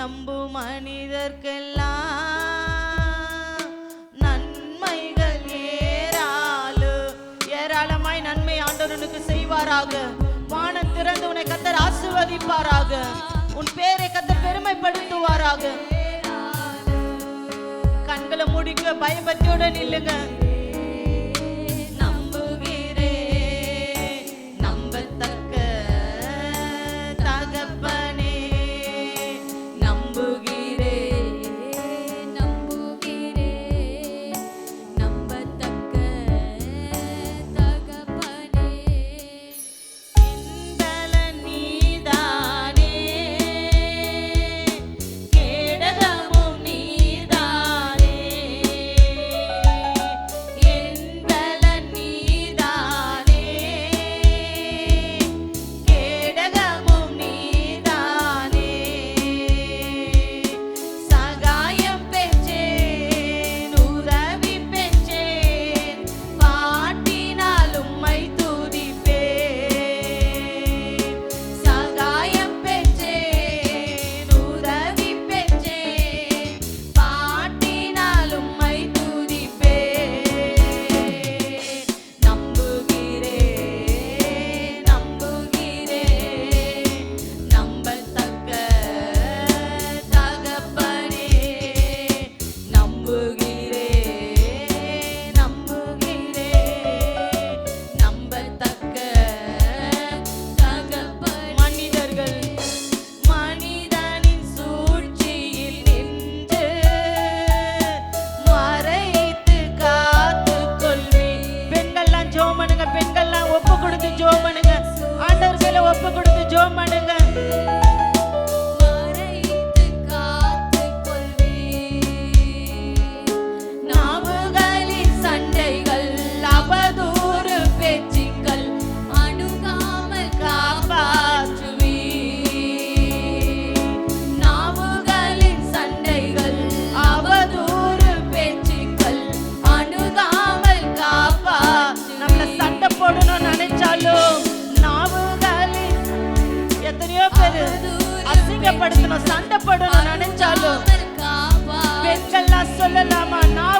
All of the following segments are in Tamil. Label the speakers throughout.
Speaker 1: நம்பும் மனிதர்க்கெல்லாம் நன்மைகள் ஏராளு ஏராளமாய் நன்மை ஆண்டவனுக்கு செய்வாராக. வானம் திறந்து உன்னை கத்தர் ஆசிர்வதிப்பாராக. உன் பேரை கத்தர் பெருமைப்படுத்துவாராக. கண்களை முடிக்க பயபக்தியுடன் இல்லைங்க அடிச்சு அசிங்கப்படுத்தணும் சண்டைப்படணும் நினைச்சாலும் பெண்கள்லாம் சொல்லலாமா? நான்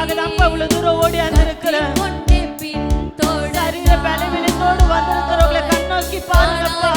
Speaker 2: உனக்காக தான் அவ்வளவு தூரம்
Speaker 1: ஓடி வந்திருக்கிறேன். சரிங்க பலவீனத்தோடு வந்திருக்கிறவங்களை கண்ணோக்கி பாருங்கப்பா.